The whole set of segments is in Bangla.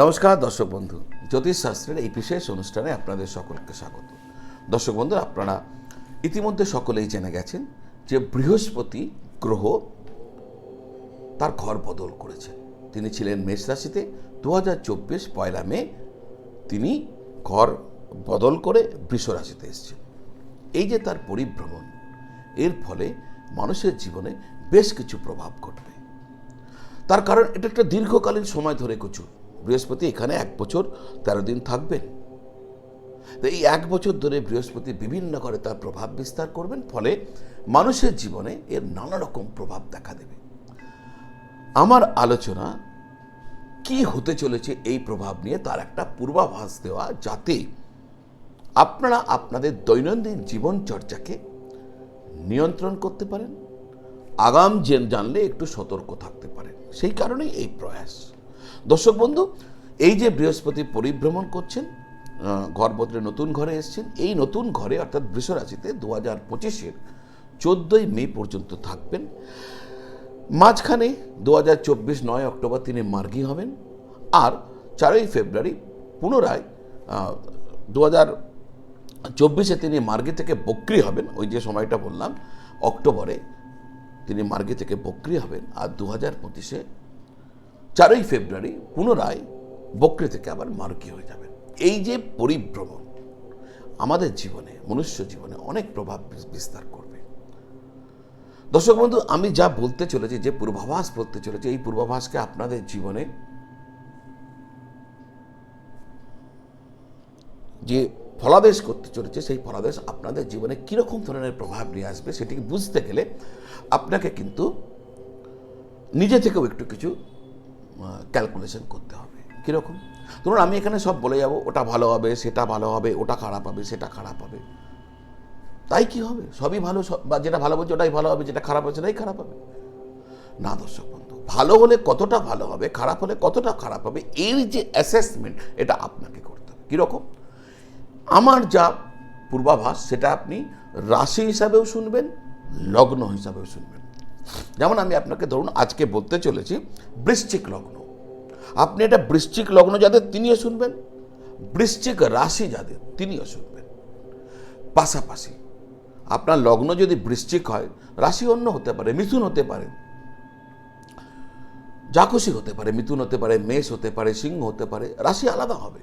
নমস্কার, দর্শক বন্ধু। জ্যোতিষশাস্ত্রের এই বিশেষ অনুষ্ঠানে আপনাদের সকলকে স্বাগত। দর্শক বন্ধু, আপনারা ইতিমধ্যে সকলেই জেনে গেছেন যে বৃহস্পতি গ্রহ তার ঘর বদল করেছেন তিনি ছিলেন মেষ রাশিতে। দু হাজার চব্বিশ পয়লা মে তিনি ঘর বদল করে বৃষ রাশিতে এসেছেন। এই যে তার পরিভ্রমণ, এর ফলে মানুষের জীবনে বেশ কিছু প্রভাব ঘটবে। তার কারণ, এটা একটা দীর্ঘকালীন সময় ধরে কচুর বৃহস্পতি এখানে এক বছর তেরো দিন থাকবেন। তো এই এক বছর ধরে বৃহস্পতি বিভিন্ন ঘরে তার প্রভাব বিস্তার করবেন, ফলে মানুষের জীবনে এর নানা রকম প্রভাব দেখা দেবে। আমার আলোচনা কি হতে চলেছে এই প্রভাব নিয়ে তার একটা পূর্বাভাস দেওয়া যাতে আপনারা আপনাদের দৈনন্দিন জীবনচর্চাকে নিয়ন্ত্রণ করতে পারেন, আগাম জেন জানলে একটু সতর্ক থাকতে পারেন। সেই কারণেই এই প্রয়াস। দর্শক বন্ধু, এই যে বৃহস্পতি পরিভ্রমণ করছেন ঘর নতুন ঘরে এসছেন, এই নতুন ঘরে অর্থাৎ বৃষরাশিতে দু হাজার পঁচিশের চোদ্দোই মে পর্যন্ত থাকবেন। মাঝখানে দু হাজার চব্বিশ নয় অক্টোবর তিনি মার্গী হবেন আর চারই ফেব্রুয়ারি পুনরায় দু হাজার চব্বিশে তিনি মার্গী থেকে বক্রি হবেন। ওই যে সময়টা বললাম, অক্টোবরে তিনি মার্গী থেকে বক্রি হবেন আর দু হাজার পঁচিশে চারই ফেব্রুয়ারি পুনরায় বক্রি থেকে আবার মার্গী হয়ে যাবেন। এই যে পরিভ্রমণ, আমাদের জীবনে, মনুষ্য জীবনে অনেক প্রভাব বিস্তার করবে। দর্শক বন্ধু, আমি যা বলতে চলেছি, যে পূর্বাভাস বলতে চলেছি, এই পূর্বাভাসকে আপনাদের জীবনে যে ফলাদেশ করতে চলেছে, সেই ফলাদেশ আপনাদের জীবনে কীরকম ধরনের প্রভাব নিয়ে আসবে সেটি বুঝতে গেলে আপনাকে কিন্তু নিজে থেকেও একটু কিছু ক্যালকুলেশন করতে হবে। কীরকম? ধরুন আমি এখানে সব বলে যাব, ওটা ভালো হবে, সেটা ভালো হবে, ওটা খারাপ হবে, সেটা খারাপ হবে। তাই কি হবে? সবই ভালো বা যেটা ভালো বলছে ওটাই ভালো হবে, যেটা খারাপ হবে সেটাই খারাপ হবে। না দর্শক বন্ধু, ভালো হলে কতটা ভালো হবে, খারাপ হলে কতটা খারাপ হবে এর যে অ্যাসেসমেন্ট এটা আপনাকে করতে হবে। কীরকম? আমার যা পূর্বাভাস, সেটা আপনি রাশি হিসাবেও শুনবেন, লগ্ন হিসাবেও শুনবেন। যেমন আমি আপনাকে ধরুন আজকে বলতে চলেছি বৃশ্চিক লগ্ন। আপনি এটা বৃশ্চিক লগ্ন যাদের তিনিও শুনবেন, বৃশ্চিক রাশি যাদের তিনিও শুনবেন। পাশাপাশি আপনার লগ্ন যদি বৃশ্চিক হয়, রাশি অন্য হতে পারে, মিথুন হতে পারে যা হতে পারে, মিথুন হতে পারে, মেষ হতে পারে, সিংহ হতে পারে, রাশি আলাদা হবে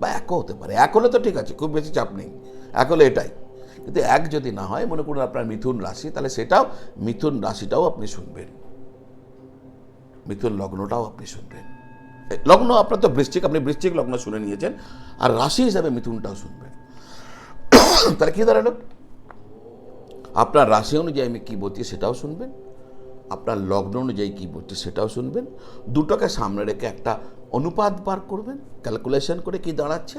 বা একও হতে পারে। এক হলে তো ঠিক আছে, খুব বেশি চাপ নেই। এক হলে এটাই। কিন্তু এক যদি না হয়, মনে করুন আপনার মিথুন রাশি, তাহলে সেটাও, মিথুন রাশিটাও আপনি শুনবেন। মিথুন লগ্নটাও আপনি শুনবেন। লগ্ন, আপনার তো বৃশ্চিক, আপনি বৃশ্চিক লগ্ন শুনে নিয়েছেন, আর রাশি হিসাবে মিথুনটাও শুনবেন। তাহলে কী দাঁড়াল আপনার রাশি অনুযায়ী আমি কী বলছি সেটাও শুনবেন। আপনার লগ্ন অনুযায়ী কী বলছি সেটাও শুনবেন। দুটোকে সামনে রেখে একটা অনুপাত বার করবেন ক্যালকুলেশন করে কি দাঁড়াচ্ছে।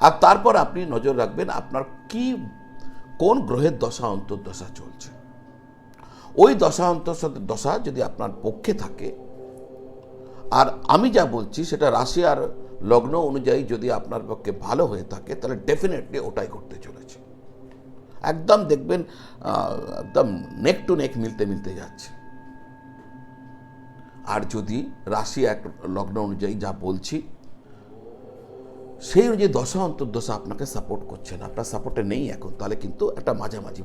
আর তারপর আপনি নজর রাখবেন আপনার কি কোন গ্রহের দশা অন্তর্দশা চলছে? ওই দশা অন্তর্দশা দশা যদি আপনার পক্ষে থাকে, আর আমি যা বলছি সেটা রাশি আর লগ্ন অনুযায়ী যদি আপনার পক্ষে ভালো হয়ে থাকে, তাহলে ডেফিনেটলি ওটাই করতে চলেছে। একদম দেখবেন একদম নেক টু নেক মিলতে মিলতে যাচ্ছে। আর যদি রাশি এক লগ্ন অনুযায়ী যা বলছি সেই অনুযায়ী দশা অন্তর্দশা আপনাকে সাপোর্ট করছে না। আপনার সাপোর্টে নেই এখন। তাহলে কিন্তু একটা মাঝামাঝি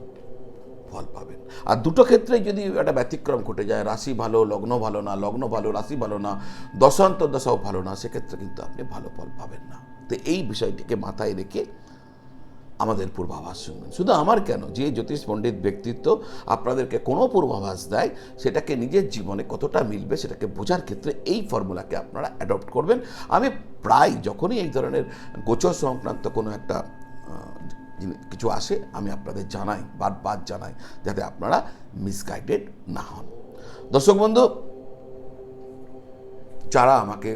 ফল পাবেন। আর দুটো ক্ষেত্রে যদি একটা ব্যতিক্রম ঘটে যায়, রাশি ভালো, লগ্ন ভালো না, লগ্ন ভালো, রাশি ভালো না, দশা অন্তর্দশাও ভালো না, সেক্ষেত্রে কিন্তু আপনি ভালো ফল পাবেন না। তো এই বিষয়টিকে মাথায় রেখে আমাদের পূর্বাভাস শুনবেন। শুধু আমার কেন? যে জ্যোতিষ পণ্ডিত ব্যক্তিত্ব আপনাদেরকে কোনো পূর্বাভাস দেয়, সেটাকে নিজের জীবনে কতটা মিলবে সেটাকে বোঝার ক্ষেত্রে এই ফর্মুলাকে আপনারা অ্যাডপ্ট করবেন। আমি প্রায় যখনই এই ধরনের গোচর সংক্রান্ত কোনো একটা কিছু আসে, আমি আপনাদের জানাই, বারবার জানাই, যাতে আপনারা মিসগাইডেড না হন। দর্শক বন্ধু, যারা আমাকে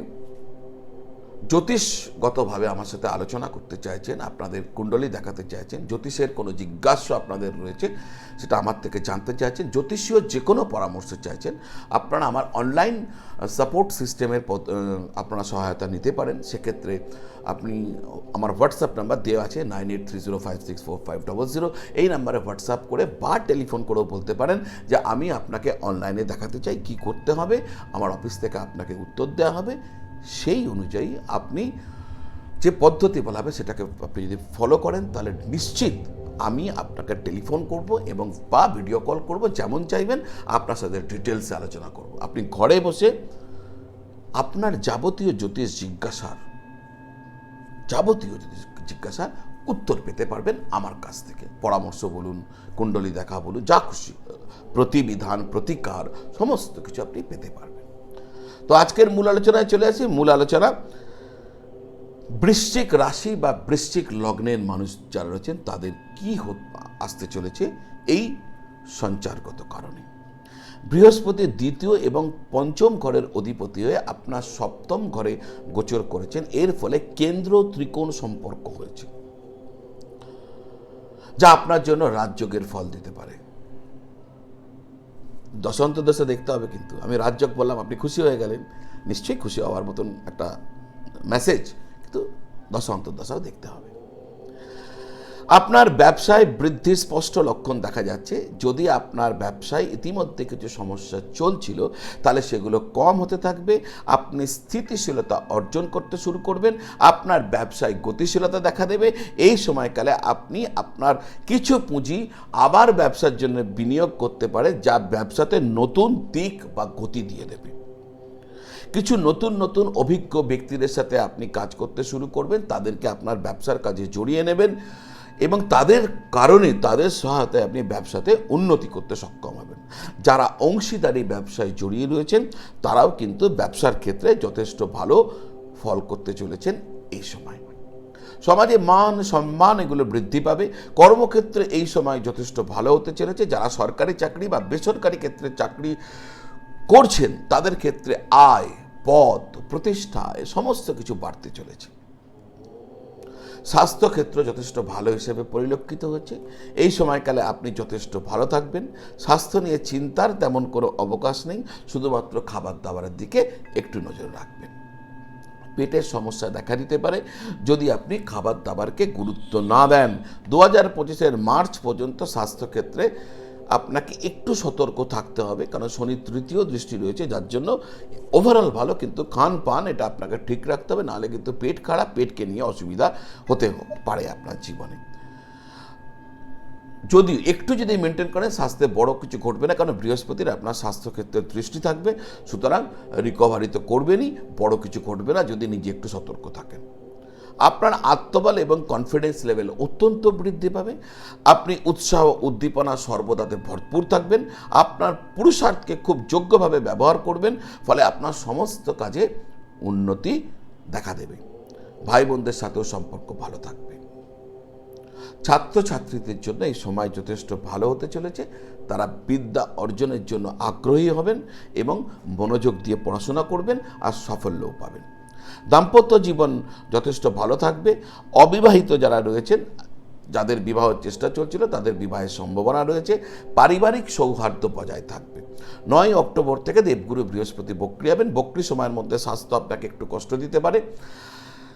জ্যোতিষগতভাবে আমার সাথে আলোচনা করতে চাইছেন, আপনাদের কুণ্ডলী দেখাতে চাইছেন, জ্যোতিষের কোনো জিজ্ঞাসা আপনাদের রয়েছে সেটা আমার থেকে জানতে চাইছেন, জ্যোতিষীয় যে কোনো পরামর্শ চাইছেন, আপনারা আমার অনলাইন সাপোর্ট সিস্টেমের পদ- আপনারা সহায়তা নিতে পারেন। সেক্ষেত্রে আপনি আমার হোয়াটসঅ্যাপ নাম্বার দেওয়া আছে nine eight three zero five six four five double zero এই নাম্বারে হোয়াটসঅ্যাপ করে বা টেলিফোন করেও বলতে পারেন যে আমি আপনাকে অনলাইনে দেখাতে চাই, কি করতে হবে, আমার অফিস থেকে আপনাকে উত্তর দেওয়া হবে। সেই অনুযায়ী আপনি যে পদ্ধতি বলা হবে সেটাকে আপনি যদি ফলো করেন, তাহলে নিশ্চিত আমি আপনাকে টেলিফোন করব এবং বা ভিডিও কল করব, যেমন চাইবেন আপনার সাথে ডিটেলসে আলোচনা করব। আপনি ঘরে বসে আপনার যাবতীয় জ্যোতিষ জিজ্ঞাসার, যাবতীয় জ্যোতিষ জিজ্ঞাসার উত্তর পেতে পারবেন আমার কাছ থেকে। পরামর্শ বলুন, কুণ্ডলী দেখা বলুন, যা খুশি, প্রতিবিধান, প্রতিকার, সমস্ত কিছু আপনি পেতে পারবেন। তো আজকের মূল আলোচনায় চলে আসি। মূল আলোচনা, বৃশ্চিক রাশি বা বৃশ্চিক লগ্নের মানুষ যারা রয়েছেন, তাদের কি আসতে চলেছে এই সঞ্চারগত কারণে। বৃহস্পতি দ্বিতীয় এবং পঞ্চম ঘরের অধিপতি হয়ে আপনার সপ্তম ঘরে গোচর করেছেন। এর ফলে কেন্দ্র ত্রিকোণ সম্পর্ক হয়েছে, যা আপনার জন্য রাজযোগের ফল দিতে পারে। দশন্ত দশা দেখতে হবে কিন্তু। আমি রাজযোগ বললাম, আপনি খুশি হয়ে গেলেন। নিশ্চয়ই খুশি হওয়ার মতন একটা মেসেজ কিন্তু দশ অন্তর্দশাও দেখতে হবে। আপনার ব্যবসায় বৃদ্ধির স্পষ্ট লক্ষণ দেখা যাচ্ছে। যদি আপনার ব্যবসায় ইতিমধ্যে কিছু সমস্যা চলছিল, তাহলে সেগুলো কম হতে থাকবে। আপনি স্থিতিশীলতা অর্জন করতে শুরু করবেন। আপনার ব্যবসায় গতিশীলতা দেখা দেবে। এই সময়কালে আপনি আপনার কিছু পুঁজি আবার ব্যবসার জন্য বিনিয়োগ করতে পারে, যা ব্যবসাতে নতুন দিক বা গতি দিয়ে দেবে। কিছু নতুন নতুন অভিজ্ঞ ব্যক্তিদের সাথে আপনি কাজ করতে শুরু করবেন। তাদেরকে আপনার ব্যবসার কাজে জড়িয়ে নেবেন। এবং তাদের কারণে, তাদের সহায়তায় আপনি ব্যবসাতে উন্নতি করতে সক্ষম হবেন। যারা অংশীদারি ব্যবসায় জড়িয়ে রয়েছেন, তারাও কিন্তু ব্যবসার ক্ষেত্রে যথেষ্ট ভালো ফল করতে চলেছেন এই সময়। সমাজে মান, সম্মান এগুলো বৃদ্ধি পাবে। কর্মক্ষেত্রে এই সময় যথেষ্ট ভালো হতে চলেছে। যারা সরকারি চাকরি বা বেসরকারি ক্ষেত্রে চাকরি করছেন, তাদের ক্ষেত্রে আয়, পদ, প্রতিষ্ঠা সমস্ত কিছু বাড়তে চলেছে। স্বাস্থ্যক্ষেত্র যথেষ্ট ভালো হিসেবে পরিলক্ষিত হচ্ছে এই সময়কালে আপনি যথেষ্ট ভালো থাকবেন। স্বাস্থ্য নিয়ে চিন্তার তেমন কোনো অবকাশ নেই। শুধুমাত্র খাবার দাবারের দিকে একটু নজর রাখবেন। পেটের সমস্যা দেখা দিতে পারে। যদি আপনি খাবার দাবারকে গুরুত্ব না দেন, দু হাজার মার্চ পর্যন্ত স্বাস্থ্যক্ষেত্রে আপনাকে একটু সতর্ক থাকতে হবে, কারণ শনি তৃতীয় দৃষ্টি রয়েছে, যার জন্য ওভারঅল ভালো, কিন্তু খান পান, এটা আপনাকে ঠিক রাখতে হবে, নাহলে কিন্তু পেট খারাপ, পেটকে নিয়ে অসুবিধা হতে পারে আপনার জীবনে। যদি একটু যদি মেনটেন করেন, স্বাস্থ্যে বড় কিছু ঘটবে না, কারণ বৃহস্পতির আপনার স্বাস্থ্যক্ষেত্রে দৃষ্টি থাকবে, সুতরাং রিকভারি তো করবেনই, বড় কিছু ঘটবে না, যদি নিজে একটু সতর্ক থাকেন। আপনার আত্মবল এবং কনফিডেন্স লেভেল অত্যন্ত বৃদ্ধি পাবে। আপনি উৎসাহ, উদ্দীপনা সর্বদাতে ভরপুর থাকবেন। আপনার পুরুষার্থকে খুব যোগ্যভাবে ব্যবহার করবেন, ফলে আপনার সমস্ত কাজে উন্নতি দেখা দেবে। ভাই বোনদের সাথেও সম্পর্ক ভালো থাকবে। ছাত্রছাত্রীদের জন্য এই সময় যথেষ্ট ভালো হতে চলেছে। তারা বিদ্যা অর্জনের জন্য আগ্রহী হবেন এবং মনোযোগ দিয়ে পড়াশোনা করবেন আর সাফল্যও পাবেন। দাম্পত্য জীবন যথেষ্ট ভালো থাকবে। অবিবাহিত যারা রয়েছেন, যাদের বিবাহের চেষ্টা চলছিল, তাদের বিবাহের সম্ভাবনা রয়েছে। পারিবারিক সৌহার্দ্য বজায় থাকবে। নয় অক্টোবর থেকে দেবগুরু বৃহস্পতি বক্রি হবেন। বক্রি সময়ের মধ্যে স্বাস্থ্য আপনাকে একটু কষ্ট দিতে পারে।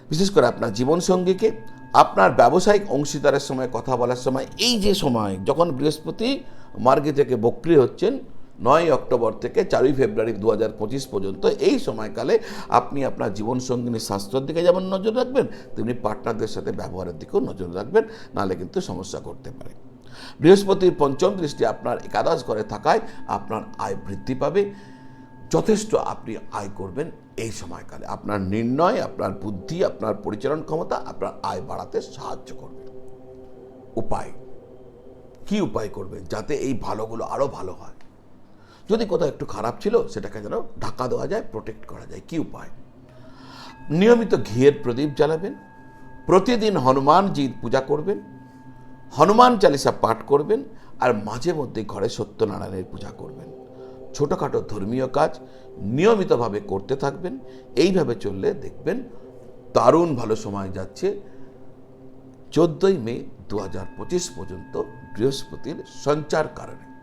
বিশেষ করে আপনার জীবনসঙ্গীকে আপনার ব্যবসায়িক অংশীদারের সময় কথা বলার সময়, এই যে সময়, যখন বৃহস্পতি মার্গে থেকে বক্রি হচ্ছেন নয় অক্টোবর থেকে চারই ফেব্রুয়ারি দু হাজার পঁচিশ পর্যন্ত এই সময়কালে আপনি আপনার জীবনসঙ্গিনীর স্বাস্থ্যের দিকে যেমন নজর রাখবেন, তেমনি পার্টনারদের সাথে ব্যবহারের দিকেও নজর রাখবেন, নাহলে কিন্তু সমস্যা করতে পারে। বৃহস্পতির পঞ্চম দৃষ্টি আপনার একাদশ ঘরে থাকায় আপনার আয় বৃদ্ধি পাবে। যথেষ্ট আপনি আয় করবেন এই সময়কালে। আপনার নির্ণয়, আপনার বুদ্ধি, আপনার পরিচালন ক্ষমতা আপনার আয় বাড়াতে সাহায্য করবে। উপায়। কি উপায় করবেন যাতে এই ভালোগুলো আরও ভালো হয়? যদি কোথাও একটু খারাপ ছিল, সেটাকে যেন ঢাকা দেওয়া যায় প্রোটেক্ট করা যায়। কি উপায়? নিয়মিত ঘিয়ের প্রদীপ জ্বালাবেন, প্রতিদিন হনুমানজির পূজা করবেন, হনুমান চালিসা পাঠ করবেন, আর মাঝে মধ্যে ঘরে সত্যনারায়ণের পূজা করবেন। ছোটোখাটো ধর্মীয় কাজ নিয়মিতভাবে করতে থাকবেন, এইভাবে চললে দেখবেন দারুণ ভালো সময় যাচ্ছে। চোদ্দোই মে দু হাজার পঁচিশ পর্যন্ত বৃহস্পতির সঞ্চার কারণে।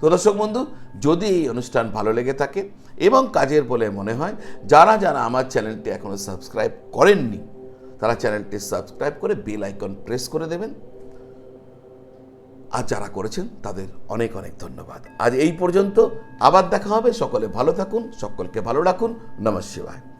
তো দর্শক বন্ধু, যদি এই অনুষ্ঠান ভালো লেগে থাকে এবং কাজের বলে মনে হয়, যারা যারা আমার চ্যানেলটি এখনও সাবস্ক্রাইব করেননি, তারা চ্যানেলটি সাবস্ক্রাইব করে বেল আইকন প্রেস করে দেবেন। আর যারা করেছেন, তাদের অনেক অনেক ধন্যবাদ। আজ এই পর্যন্ত আবার দেখা হবে। সকলে ভালো থাকুন, সকলকে ভালো রাখুন। নমস্কার